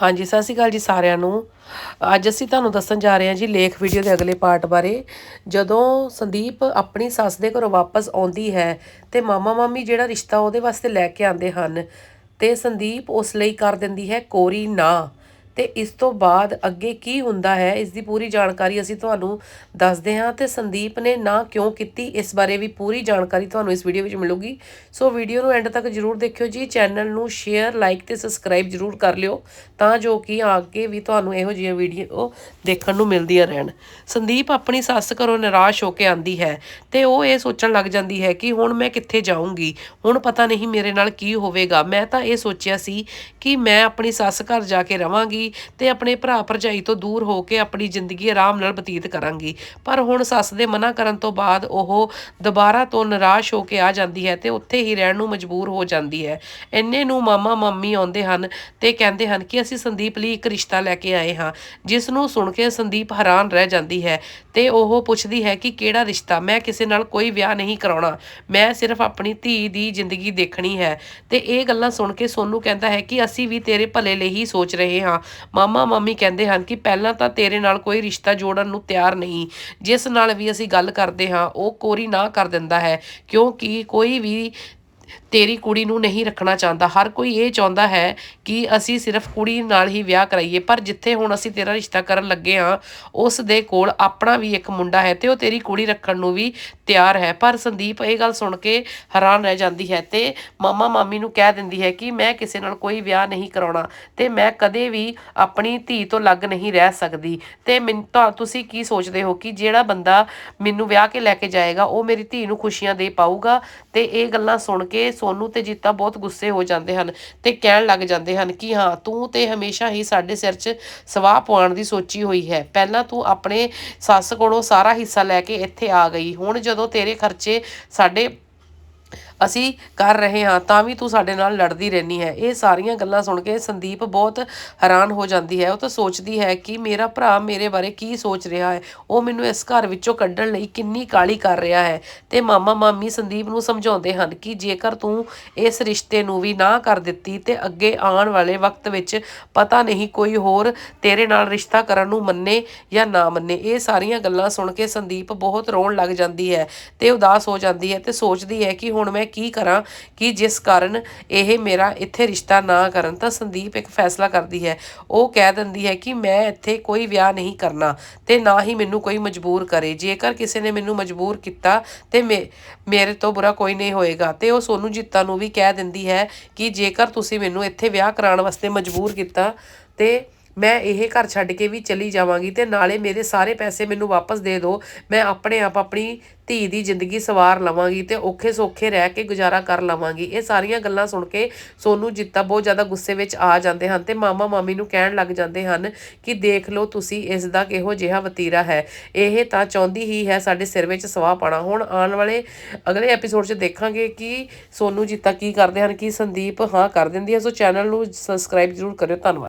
ਹਾਂਜੀ, ਸਤਿ ਸ਼੍ਰੀ ਅਕਾਲ ਜੀ ਸਾਰਿਆਂ ਨੂੰ। ਅੱਜ ਅਸੀਂ ਤੁਹਾਨੂੰ ਦੱਸਣ ਜਾ ਰਹੇ ਹਾਂ ਜੀ ਲੇਖ ਵੀਡੀਓ ਦੇ ਅਗਲੇ ਪਾਰਟ ਬਾਰੇ। ਜਦੋਂ ਸੰਦੀਪ ਆਪਣੀ ਸੱਸ ਦੇ ਘਰੋਂ ਵਾਪਸ ਆਉਂਦੀ ਹੈ ਤੇ ਮਾਮਾ ਮਾਮੀ ਜਿਹੜਾ ਰਿਸ਼ਤਾ ਉਹਦੇ ਵਾਸਤੇ ਲੈ ਕੇ ਆਉਂਦੇ ਹਨ, ਤੇ ਸੰਦੀਪ ਉਸ ਲਈ ਕਰ ਦਿੰਦੀ ਹੈ, ਕੋਰੀ ਨਾ। ਤੇ ਇਸ ਤੋਂ ਬਾਅਦ ਅੱਗੇ ਕੀ ਹੁੰਦਾ ਹੈ, ਇਸ ਦੀ ਪੂਰੀ ਜਾਣਕਾਰੀ ਅਸੀਂ ਤੁਹਾਨੂੰ ਦੱਸਦੇ ਹਾਂ ਤੇ ਸੰਦੀਪ ਨੇ ਨਾ ਕਿਉਂ ਕੀਤੀ, ਇਸ ਬਾਰੇ ਵੀ ਪੂਰੀ ਜਾਣਕਾਰੀ ਤੁਹਾਨੂੰ ਇਸ ਵੀਡੀਓ ਵਿੱਚ ਮਿਲੂਗੀ। ਸੋ ਵੀਡੀਓ ਨੂੰ ਐਂਡ ਤੱਕ ਜਰੂਰ ਦੇਖਿਓ ਜੀ, ਚੈਨਲ ਨੂੰ ਸ਼ੇਅਰ, ਲਾਈਕ ਤੇ ਸਬਸਕ੍ਰਾਈਬ ਜਰੂਰ ਕਰ ਲਿਓ ਤਾਂ ਜੋ ਕਿ ਅੱਗੇ ਵੀ ਤੁਹਾਨੂੰ ਇਹੋ ਜਿਹੀਆਂ ਵੀਡੀਓ ਦੇਖਣ ਨੂੰ ਮਿਲਦੀਆਂ ਰਹਿਣ। ਸੰਦੀਪ ਆਪਣੀ ਸੱਸ ਘਰੋਂ ਨਿਰਾਸ਼ ਹੋ ਕੇ ਆਂਦੀ ਹੈ ਤੇ ਉਹ ਇਹ ਸੋਚਣ ਲੱਗ ਜਾਂਦੀ ਹੈ ਕਿ ਹੁਣ ਮੈਂ ਕਿੱਥੇ ਜਾਊਂਗੀ, ਹੁਣ ਪਤਾ ਨਹੀਂ ਮੇਰੇ ਨਾਲ ਕੀ ਹੋਵੇਗਾ। ਮੈਂ ਤਾਂ ਇਹ ਸੋਚਿਆ ਸੀ ਕਿ ਮੈਂ ਆਪਣੀ ਸੱਸ ਘਰ ਜਾ ਕੇ ਰਵਾਂਗੀ ਤੇ ਆਪਣੇ ਭਰਾ ਭਰਜਾਈ ਤੋਂ ਦੂਰ ਹੋ ਕੇ ਆਪਣੀ ਜ਼ਿੰਦਗੀ ਆਰਾਮ ਨਾਲ ਬਤੀਤ ਕਰਾਂਗੀ। ਪਰ ਹੁਣ ਸੱਸ ਦੇ ਮਨਾ ਕਰਨ ਤੋਂ ਬਾਅਦ ਉਹ ਦੁਬਾਰਾ ਤੋਂ ਨਿਰਾਸ਼ ਹੋ ਕੇ ਆ ਜਾਂਦੀ ਹੈ ਤੇ ਉੱਥੇ ਹੀ ਰਹਿਣ ਨੂੰ ਮਜਬੂਰ ਹੋ ਜਾਂਦੀ ਹੈ। ਇੰਨੇ ਨੂੰ ਮਾਮਾ, ਮੰਮੀ ਆਉਂਦੇ ਹਨ ਤੇ ਕਹਿੰਦੇ ਹਨ ਕਿ ਅਸੀਂ ਸੰਦੀਪ ਲਈ ਇੱਕ ਰਿਸ਼ਤਾ ਲੈ ਕੇ ਆਏ ਹਾਂ, ਜਿਸ ਨੂੰ ਸੁਣ ਕੇ ਸੰਦੀਪ ਹੈਰਾਨ ਰਹਿ ਜਾਂਦੀ ਹੈ ਤੇ ਉਹ ਪੁੱਛਦੀ ਹੈ ਕਿ ਕਿਹੜਾ ਰਿਸ਼ਤਾ? ਮੈਂ ਕਿਸੇ ਨਾਲ ਕੋਈ ਵਿਆਹ ਨਹੀਂ ਕਰਾਉਣਾ। ਮੈਂ ਸਿਰਫ ਆਪਣੀ ਧੀ ਦੀ ਜ਼ਿੰਦਗੀ ਦੇਖਣੀ ਹੈ ਤੇ ਇਹ ਗੱਲਾਂ ਸੁਣ ਕੇ ਸੋਨੂ ਕਹਿੰਦਾ ਹੈ ਕਿ ਅਸੀਂ ਵੀ ਤੇਰੇ ਭਲੇ ਲਈ ਹੀ ਸੋਚ ਰਹੇ ਹਾਂ। ਮਾਮਾ ਮਾਮੀ ਕਹਿੰਦੇ ਹਨ ਕਿ ਪਹਿਲਾਂ ਤਾਂ ਤੇਰੇ ਨਾਲ ਕੋਈ ਰਿਸ਼ਤਾ ਜੋੜਨ ਨੂੰ ਤਿਆਰ ਨਹੀਂ। ਜਿਸ ਨਾਲ ਵੀ ਅਸੀਂ ਗੱਲ ਕਰਦੇ ਹਾਂ, ਉਹ ਕੋਰੀ ਨਾ ਕਰ ਦਿੰਦਾ ਹੈ, ਕਿਉਂਕਿ ਕੋਈ ਵੀ ਤੇਰੀ ਕੁੜੀ ਨੂੰ ਨਹੀਂ ਰੱਖਣਾ ਚਾਹੁੰਦਾ। ਹਰ ਕੋਈ ਇਹ ਚਾਹੁੰਦਾ ਹੈ ਕਿ ਅਸੀਂ ਸਿਰਫ ਕੁੜੀ ਨਾਲ ਹੀ ਵਿਆਹ ਕਰਾਈਏ, ਪਰ ਜਿੱਥੇ ਹੁਣ ਅਸੀਂ ਤੇਰਾ ਰਿਸ਼ਤਾ ਕਰਨ ਲੱਗੇ ਹਾਂ, ਉਸ ਦੇ ਕੋਲ ਆਪਣਾ ਵੀ ਇੱਕ ਮੁੰਡਾ ਹੈ ਤੇ ਉਹ ਤੇਰੀ ਕੁੜੀ ਰੱਖਣ ਨੂੰ ਵੀ ਤਿਆਰ ਹੈ। ਪਰ ਸੰਦੀਪ, ਇਹ ਗੱਲ ਸੁਣ ਕੇ ਹੈਰਾਨ ਰਹਿ ਜਾਂਦੀ ਹੈ ਤੇ ਮਾਮਾ ਮਾਮੀ ਨੂੰ ਕਹਿ ਦਿੰਦੀ ਹੈ ਕਿ ਮੈਂ ਕਿਸੇ ਨਾਲ ਕੋਈ ਵਿਆਹ ਨਹੀਂ ਕਰਾਉਣਾ ਤੇ ਮੈਂ ਕਦੇ ਵੀ ਆਪਣੀ ਧੀ ਤੋਂ ਲੱਗ ਨਹੀਂ ਰਹਿ ਸਕਦੀ। ਤੇ ਮੈਨੂੰ ਤਾਂ ਤੁਸੀਂ ਕੀ ਸੋਚਦੇ ਹੋ ਕਿ ਜਿਹੜਾ ਬੰਦਾ ਮੈਨੂੰ ਵਿਆਹ ਕੇ ਲੈ ਕੇ ਜਾਏਗਾ, ਉਹ ਮੇਰੀ ਧੀ ਨੂੰ ਖੁਸ਼ੀਆਂ ਦੇ ਪਾਊਗਾ? ਤੇ ਇਹ ਗੱਲਾਂ ਸੁਣ ਕੇ ਸੋਨੂ ਤੇ ਜੀਤਾ ਬਹੁਤ ਗੁੱਸੇ ਹੋ ਜਾਂਦੇ ਹਨ ਤੇ ਕਹਿਣ ਲੱਗ ਜਾਂਦੇ ਹਨ ਕਿ ਹਾਂ, ਤੂੰ ਤੇ ਹਮੇਸ਼ਾ ਹੀ ਸਾਡੇ ਸਿਰ 'ਚ ਸਵਾਹ ਪਵਾਉਣ ਦੀ ਸੋਚੀ ਹੋਈ ਹੈ। ਪਹਿਲਾਂ ਤੂੰ ਆਪਣੇ ਸੱਸ ਕੋਲੋਂ ਸਾਰਾ ਹਿੱਸਾ ਲੈ ਕੇ ਇੱਥੇ ਆ ਗਈ। ਹੁਣ ਜਦੋਂ ਤੇਰੇ ਖਰਚੇ ਸਾਡੇ ਅਸੀਂ ਕਰ ਰਹੇ ਹਾਂ, ਤਾਂ ਵੀ ਤੂੰ ਸਾਡੇ ਨਾਲ ਲੜਦੀ ਰਹਿਨੀ ਹੈ। ਇਹ ਸਾਰੀਆਂ ਗੱਲਾਂ ਸੁਣ ਕੇ ਸੰਦੀਪ ਬਹੁਤ ਹੈਰਾਨ ਹੋ ਜਾਂਦੀ ਹੈ। ਉਹ ਤਾਂ ਸੋਚਦੀ ਹੈ ਕਿ ਮੇਰਾ ਭਰਾ ਮੇਰੇ ਬਾਰੇ ਕੀ ਸੋਚ ਰਿਹਾ ਹੈ। ਉਹ ਮੈਨੂੰ ਇਸ ਘਰ ਵਿੱਚੋਂ ਕੱਢਣ ਲਈ ਕਿੰਨੀ ਕਾਲੀ ਕਰ ਰਿਹਾ ਹੈ। ਤੇ ਮਾਮਾ ਮਾਮੀ ਸੰਦੀਪ ਨੂੰ ਸਮਝਾਉਂਦੇ ਹਨ ਕਿ ਜੇਕਰ ਤੂੰ ਇਸ ਰਿਸ਼ਤੇ ਨੂੰ ਵੀ ਨਾ ਕਰ ਦਿੱਤੀ ਤੇ ਅੱਗੇ ਆਉਣ ਵਾਲੇ ਵਕਤ ਵਿੱਚ ਪਤਾ ਨਹੀਂ ਕੋਈ ਹੋਰ ਤੇਰੇ ਨਾਲ ਰਿਸ਼ਤਾ ਕਰਨ ਨੂੰ ਮੰਨੇ ਜਾਂ ਨਾ ਮੰਨੇ। ਇਹ ਸਾਰੀਆਂ ਗੱਲਾਂ ਸੁਣ ਕੇ ਸੰਦੀਪ ਬਹੁਤ ਰੋਣ ਲੱਗ ਜਾਂਦੀ ਹੈ ਤੇ ਉਦਾਸ ਹੋ ਜਾਂਦੀ ਹੈ ਤੇ ਸੋਚਦੀ ਹੈ ਕਿ ਹੁਣ ਮੈਂ ਕੀ ਕਰਾਂ ਕਿ ਜਿਸ ਕਾਰਨ ਇਹ ਮੇਰਾ ਇੱਥੇ ਰਿਸ਼ਤਾ ਨਾ ਕਰਨ, ਤਾਂ ਸੰਦੀਪ ਇੱਕ ਫੈਸਲਾ ਕਰਦੀ ਹੈ। ਉਹ ਕਹਿ ਦਿੰਦੀ ਹੈ ਕਿ ਮੈਂ ਇੱਥੇ ਕੋਈ ਵਿਆਹ ਨਹੀਂ ਕਰਨਾ ਤੇ ਨਾ ਹੀ ਮੈਨੂੰ ਕੋਈ ਮਜਬੂਰ ਕਰੇ। ਜੇਕਰ ਕਿਸੇ ਨੇ ਮੈਨੂੰ ਮਜਬੂਰ ਕੀਤਾ ਤੇ ਮੇਰੇ ਤੋਂ ਬੁਰਾ ਕੋਈ ਨਹੀਂ ਹੋਏਗਾ। ਤੇ ਉਹ ਸੋਨੂ ਜਿੱਤਾ ਨੂੰ ਵੀ ਕਹਿ ਦਿੰਦੀ ਹੈ ਕਿ ਜੇਕਰ ਤੁਸੀਂ ਮੈਨੂੰ ਇੱਥੇ ਵਿਆਹ ਕਰਾਉਣ ਵਾਸਤੇ ਮਜਬੂਰ ਕੀਤਾ ਤੇ ਮੈਂ ਇਹ ਘਰ ਛੱਡ ਕੇ ਵੀ ਚਲੀ ਜਾਵਾਂਗੀ ਤੇ ਨਾਲੇ ਮੇਰੇ ਸਾਰੇ ਪੈਸੇ ਮੈਨੂੰ ਵਾਪਸ ਦੇ ਦਿਓ। ਮੈਂ ਆਪਣੇ ਆਪ ਆਪਣੀ ਧੀ ਦੀ ਜ਼ਿੰਦਗੀ ਸਵਾਰ ਲਵਾਂਗੀ ਤੇ ਔਖੇ ਸੌਖੇ ਰਹਿ ਕੇ ਗੁਜ਼ਾਰਾ ਕਰ ਲਵਾਂਗੀ। ਇਹ ਸਾਰੀਆਂ ਗੱਲਾਂ ਸੁਣ ਕੇ ਸੋਨੂ ਜਿੱਤਾ ਬਹੁਤ ਜ਼ਿਆਦਾ ਗੁੱਸੇ ਵਿੱਚ ਆ ਜਾਂਦੇ ਹਨ ਤੇ ਮਾਮਾ ਮਾਮੀ ਨੂੰ ਕਹਿਣ ਲੱਗ ਜਾਂਦੇ ਹਨ ਕਿ ਦੇਖ ਲਓ ਤੁਸੀਂ, ਇਸ ਦਾ ਕਿਹੋ ਜਿਹਾ ਵਤੀਰਾ ਹੈ। ਇਹ ਤਾਂ ਚਾਹੁੰਦੀ ਹੀ ਹੈ ਸਾਡੇ ਸਿਰ ਵਿੱਚ ਸਵਾਹ ਪਾਣਾ ਹੁਣ ਆਉਣ ਵਾਲੇ ਅਗਲੇ ਐਪੀਸੋਡ 'ਚ ਦੇਖਾਂਗੇ ਕਿ ਸੋਨੂ ਜਿੱਤਾ ਕੀ ਕਰਦੇ ਹਨ, ਕਿ ਸੰਦੀਪ ਹਾਂ ਕਰ ਦਿੰਦੀ ਹੈ। ਸੋ ਚੈਨਲ ਨੂੰ ਸਬਸਕ੍ਰਾਈਬ ਜ਼ਰੂਰ ਕਰਿਓ। ਧੰਨਵਾਦ।